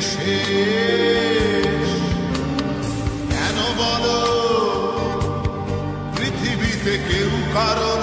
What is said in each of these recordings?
শেষ। কেন বলো পৃথিবীতে কেউ কারণ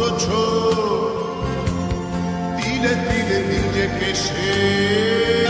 করছ? দিলে দিলে নিজেকে শেষ